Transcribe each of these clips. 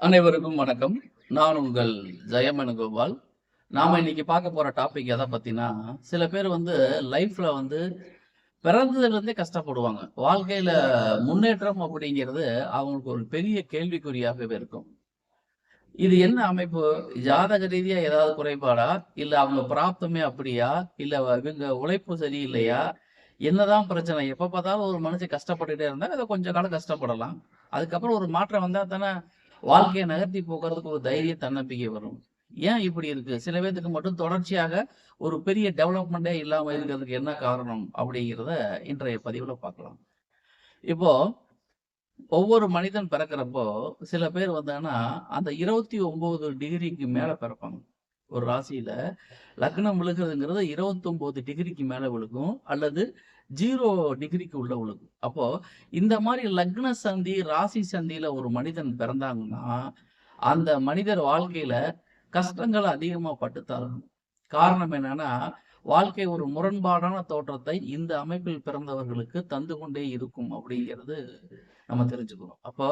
அனைவருக்கும் வணக்கம். நான் உங்கள் ஜெயமனுகோபால். நாம இன்னைக்கு பார்க்க போற டாபிக் எதை பத்தினா சில பேர் வந்து லைஃப்ல வந்து பிறந்ததுல இருந்தே கஷ்டப்படுவாங்க. வாழ்க்கையில முன்னேற்றம் அப்படிங்கிறது அவங்களுக்கு ஒரு பெரிய கேள்விக்குறியாகவே இருக்கும். இது என்ன அமைப்பு? ஜாதக ரீதியா ஏதாவது குறைபாடா? இல்ல அவங்க பிராப்தமே அப்படியா? இல்ல இவங்க உழைப்பு சரியில்லையா? என்னதான் பிரச்சனை? எப்ப பார்த்தாலும் ஒரு மனுஷன் கஷ்டப்பட்டுட்டே இருந்தால் அதை கொஞ்ச காலம் கஷ்டப்படலாம். அதுக்கப்புறம் ஒரு மாற்றம் வந்தால் தானே வாழ்க்கையை நகர்த்தி போக்குறதுக்கு ஒரு தைரிய தன்னம்பிக்கை வரும். ஏன் இப்படி இருக்கு? சில பேர்த்துக்கு மட்டும் தொடர்ச்சியாக ஒரு பெரிய டெவலப்மெண்ட்டே இல்லாம இருக்கிறதுக்கு என்ன காரணம் அப்படிங்கிறத இன்றைய பதிவுல பார்க்கலாம். இப்போ ஒவ்வொரு மனிதன் பிறக்கிறப்போ சில பேர் வந்தாங்கன்னா அந்த இருபத்தி ஒன்பது டிகிரிக்கு மேல பிறப்பாங்க. ஒரு ராசியில லக்னம் விழுகிறதுங்கிறது இருபத்தி டிகிரிக்கு மேல விழுகும் அல்லது ஜீரோ டிகிரிக்கு உள்ள விழுகும். அப்போ இந்த மாதிரி லக்ன சந்தி ராசி சந்தியில ஒரு மனிதன் பிறந்தாங்கன்னா அந்த மனிதர் வாழ்க்கையில கஷ்டங்கள் அதிகமா பட்டு தரணும். காரணம் என்னன்னா வாழ்க்கை ஒரு முரண்பாடான தோற்றத்தை இந்த அமைப்பில் பிறந்தவர்களுக்கு தந்து கொண்டே இருக்கும் அப்படிங்கிறது நம்ம தெரிஞ்சுக்கணும். அப்போ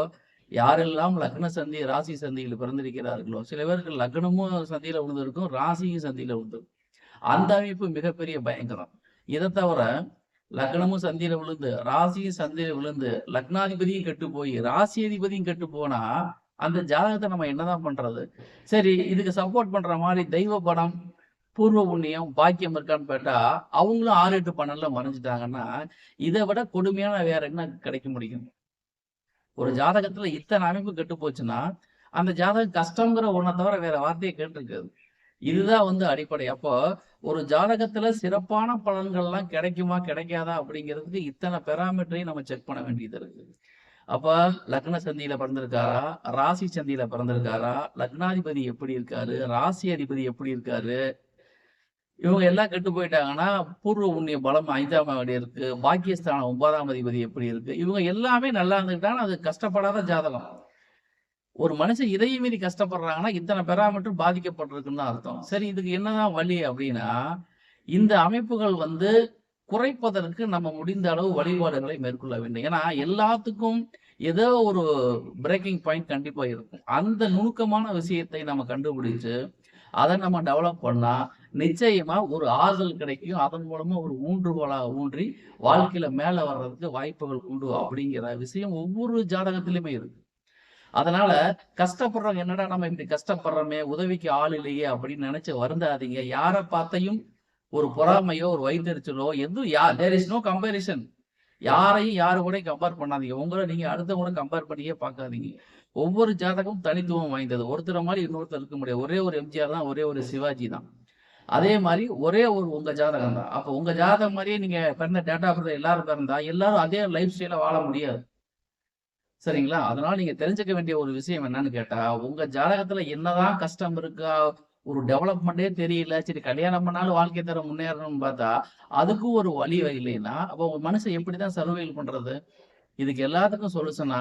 யாரெல்லாம் லக்ன சந்தி ராசி சந்தியில் பிறந்திருக்கிறார்களோ சில பேருக்கு லக்னமும் சந்தியில விழுந்திருக்கும் ராசியும் சந்தியில விழுந்திருக்கும். அந்த அமைப்பு மிகப்பெரிய பயங்கரம். இதை தவிர லக்னமும் சந்தியில விழுந்து ராசியும் சந்தியில விழுந்து லக்னாதிபதியும் கெட்டு போய் ராசி அதிபதியும் கெட்டு போனா அந்த ஜாதகத்தை நம்ம என்னதான் பண்றது? சரி இதுக்கு சப்போர்ட் பண்ற மாதிரி தெய்வ படம் பூர்வ புண்ணியம் பாக்கியம் இருக்கான்னு கேட்டா அவங்களும் ஆறு எட்டு பன்னெண்டுல மறைஞ்சிட்டாங்கன்னா இதை விட கொடுமையான வேற என்ன கிடைக்க முடியும்? ஒரு ஜாதகத்துல இத்தனை அமைப்பு கெட்டு போச்சுன்னா அந்த ஜாதகம் கஷ்டங்கிற ஒன்றை தவிர வேற வார்த்தையை கேட்டிருக்காது இதுதான் வந்து அடிப்படை. அப்போ ஒரு ஜாதகத்துல சிறப்பான பலன்கள்லாம் கிடைக்குமா கிடைக்காதா அப்படிங்கிறதுக்கு இத்தனை பெராமீட்டரையும் நம்ம செக் பண்ண வேண்டியது இருக்கு. அப்ப லக்ன சந்தியில பிறந்திருக்காரா? ராசி சந்தியில பிறந்திருக்காரா? லக்னாதிபதி எப்படி இருக்காரு? ராசி அதிபதி எப்படி இருக்காரு? இவங்க எல்லாம் கெட்டு போயிட்டாங்கன்னா பூர்வ புண்ணிய பலம் ஐந்தாம் அடி இருக்கு பாக்கியஸ்தானம் ஒன்பதாம் அதிபதி எப்படி இருக்கு? இவங்க எல்லாமே நல்லா இருந்துக்கிட்டாங்கன்னா அது கஷ்டப்படாத ஜாதகம். ஒரு மனுஷன் இதையும் மீறி கஷ்டப்படுறாங்கன்னா இத்தனை பெராமீட்டர் பாதிக்கப்பட்டிருக்குன்னு தான் அர்த்தம். சரி இதுக்கு என்னதான் வழி அப்படின்னா இந்த அமைப்புகள் வந்து குறைப்பதற்கு நம்ம முடிந்த அளவு வழிபாடுகளை மேற்கொள்ள வேண்டும். ஏன்னா எல்லாத்துக்கும் ஏதோ ஒரு பிரேக்கிங் பாயிண்ட் கண்டிப்பா இருக்கும். அந்த நுணுக்கமான விஷயத்தை நம்ம கண்டுபிடிச்சு அதை நம்ம டெவலப் பண்ணா நிச்சயமா ஒரு ஆறுதல் கிடைக்கும். அதன் மூலமா ஒரு ஊன்றுகோலாக ஊன்றி வாழ்க்கையில மேல வர்றதுக்கு வாய்ப்புகள் உண்டு அப்படிங்கிற விஷயம் ஒவ்வொரு ஜாதகத்திலுமே இருக்கு. அதனால கஷ்டப்படுறவங்க என்னடா நம்ம இப்படி கஷ்டப்படுறோமே உதவிக்கு ஆள் இல்லையே அப்படின்னு நினைச்சு வருந்தாதீங்க. யாரை பார்த்தையும் ஒரு பொறாமையோ ஒரு வயிற்றுச்சலோ எதுவும் yeah there is no comparison யாரையும் யாரு கூட கம்பேர் பண்ணாதீங்க. உங்களை நீங்க அடுத்தவங்க கம்பேர் பண்ணியே பார்க்காதீங்க. ஒவ்வொரு ஜாதகமும் தனித்துவம் வாய்ந்தது. ஒருத்தர் மாதிரி இன்னொருத்தர் இருக்க முடியாது. ஒரே ஒரு எம்ஜிஆர் தான் ஒரே ஒரு சிவாஜி தான். அதே மாதிரி ஒரே ஒரு உங்க ஜாதகம் தான் அப்போ உங்க ஜாதகம் மாதிரியே நீங்க பிறந்த டேட்டா ஆஃப் எல்லாரும் பிறந்தா எல்லாரும் அதே லைஃப் ஸ்டைல வாழ முடியாது. சரிங்களா? அதனால நீங்க தெரிஞ்சுக்க வேண்டிய ஒரு விஷயம் என்னன்னு கேட்டா உங்க ஜாதகத்துல என்னதான் கஷ்டம் இருக்கா ஒரு டெவலப்மெண்ட்டே தெரியல சரி கல்யாணம் பண்ணாலும் வாழ்க்கை தர முன்னேறணும்னு பார்த்தா அதுக்கும் ஒரு வழி இல்லைன்னா அப்போ உங்க மனுஷன் எப்படிதான் சர்வைவல் பண்றது? இதுக்கு எல்லாத்துக்கும் சொல்லுச்சுன்னா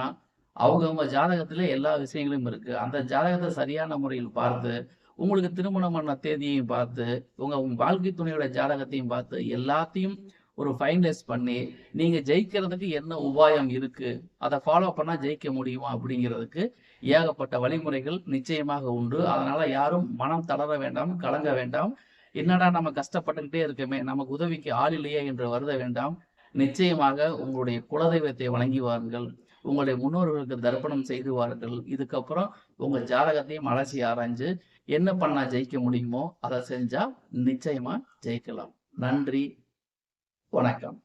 அவங்கவுங்க ஜாதகத்துல எல்லா விஷயங்களும் இருக்கு. அந்த ஜாதகத்தை சரியான முறையில் பார்த்து உங்களுக்கு திருமணம் பண்ண தேதியையும் பார்த்து உங்க வாழ்க்கை துணையோட ஜாதகத்தையும் பார்த்து எல்லாத்தையும் ஒரு ஃபைனலைஸ் பண்ணி நீங்க ஜெயிக்கிறதுக்கு என்ன உபாயம் இருக்கு அதை ஃபாலோ பண்ணா ஜெயிக்க முடியுமா அப்படிங்கிறதுக்கு ஏகப்பட்ட வழிமுறைகள் நிச்சயமாக உண்டு. அதனால யாரும் மனம் தளர வேண்டாம் கலங்க வேண்டாம். என்னடா நம்ம கஷ்டப்பட்டுக்கிட்டே இருக்கமே நமக்கு உதவிக்கு ஆள் இல்லையே என்று வருத வேண்டாம். நிச்சயமாக உங்களுடைய குலதெய்வத்தை வழங்கி வாருங்கள். உங்களுடைய முன்னோர்களுக்கு தர்ப்பணம் செய்து வாருங்கள். இதுக்கப்புறம் உங்க ஜாதகத்தையும் அலசி ஆராய்ஞ்சு என்ன பண்ணா ஜெயிக்க முடியுமோ அதை செஞ்சா நிச்சயமா ஜெயிக்கலாம். நன்றி. வணக்கம்.